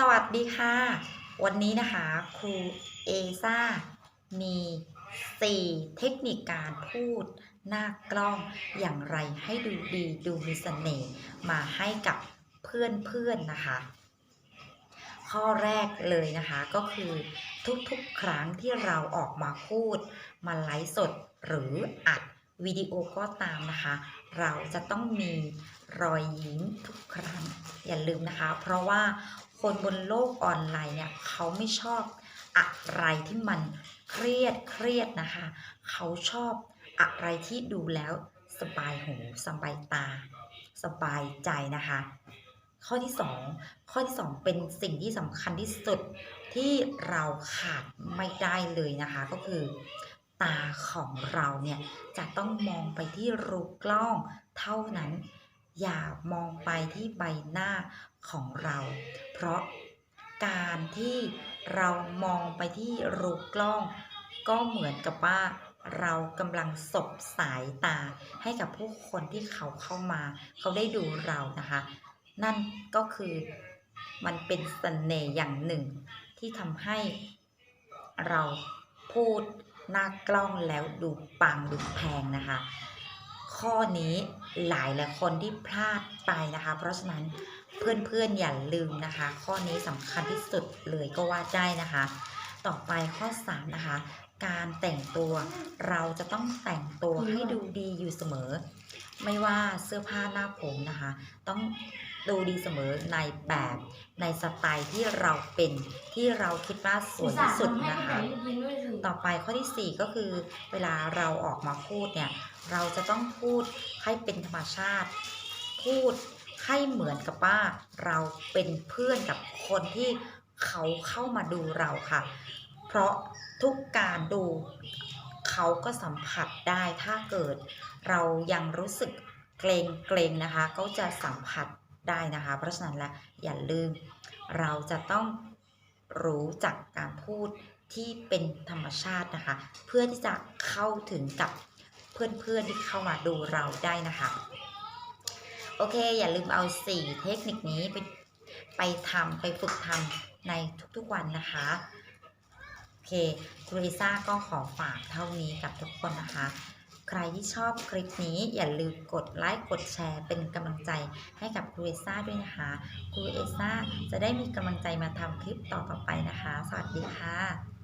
สวัสดีค่ะ วันนี้นะคะครูเอซ่ามี 4 เทคนิคการพูดหน้ากล้องอย่างไรให้ดูดีดูมีเสน่ห์มาให้กับเพื่อนๆนะคะ ข้อแรกเลยนะคะก็คือทุกๆครั้งที่เราออกมาพูดมาไลฟ์สดหรืออัด วิดีโอก็ตามนะคะ เราจะต้องมีรอยยิ้มทุกครั้งอย่าลืมนะคะ เพราะว่าคนบนโลกออนไลน์เนี่ยเขาไม่ชอบอะไรที่มันเครียดเครียดนะคะ เขาชอบอะไรที่ดูแล้วสบายหูสบายตา สบายใจนะคะ ข้อที่ 2 ข้อที่ 2 เป็นสิ่งที่สำคัญที่สุดที่เราขาดไม่ได้เลยนะคะ ก็คือ ตาของเราเนี่ยจะต้องมองไปที่รูกล้องเท่านั้น อย่ามองไปที่ใบหน้าของเรา เพราะการที่เรามองไปที่รูกล้อง ก็เหมือนกับว่าเรากำลังสบสายตาให้กับผู้คนที่เขาเข้ามา เขาได้ดูเรานะคะ นั่นก็คือมันเป็นเสน่ห์อย่างหนึ่งที่ทำให้เราพูด หน้ากล้องแล้วดูปังดูแพงนะคะ ข้อนี้หลายหลายคนที่พลาดไปนะคะ เพราะฉะนั้นเพื่อนๆอย่าลืมนะคะ ข้อนี้สำคัญที่สุดเลยก็ว่าได้นะคะ ต่อไปข้อ3นะคะ การแต่งตัวเราจะต้องแต่งตัวให้ดูดีอยู่เสมอ ไม่ว่าเสื้อผ้าหน้าผมนะคะ ต้อง ดูดีเสมอในแบบในสไตล์ที่เราเป็นที่เราคิดว่าสวยที่สุดนะคะ ต่อไปข้อที่ 4 ก็คือ เวลาเราออกมาพูดเนี่ย เราจะต้องพูดให้เป็นธรรมชาติ พูดให้เหมือนกับว่าเราเป็นเพื่อนกับคนที่เขาเข้ามาดูเราค่ะ เพราะทุกการดูเขาก็สัมผัสได้ถ้าเกิด เรายังรู้สึกเกรงเกรงนะคะ ก็จะสัมผัส ได้นะคะ เพราะฉะนั้นแล้วอย่าลืม เราจะต้องรู้จักการพูดที่เป็นธรรมชาตินะคะ เพื่อที่จะเข้าถึงกับเพื่อนๆที่เข้ามาดูเราได้นะคะ โอเค อย่าลืมเอา 4 เทคนิคนี้ไปไปทำไปฝึกทำในทุกๆวันนะคะ โอเคครูลิซ่าก็ขอฝากเท่านี้กับทุกคนนะคะ ใครที่ชอบคลิปนี้อย่าลืมกดไลค์กดแชร์ เป็นกำลังใจให้กับครูเอซ่าด้วยนะคะครูเอซ่าจะได้มีกำลังใจมาทำคลิปต่อๆไปนะคะ สวัสดีค่ะ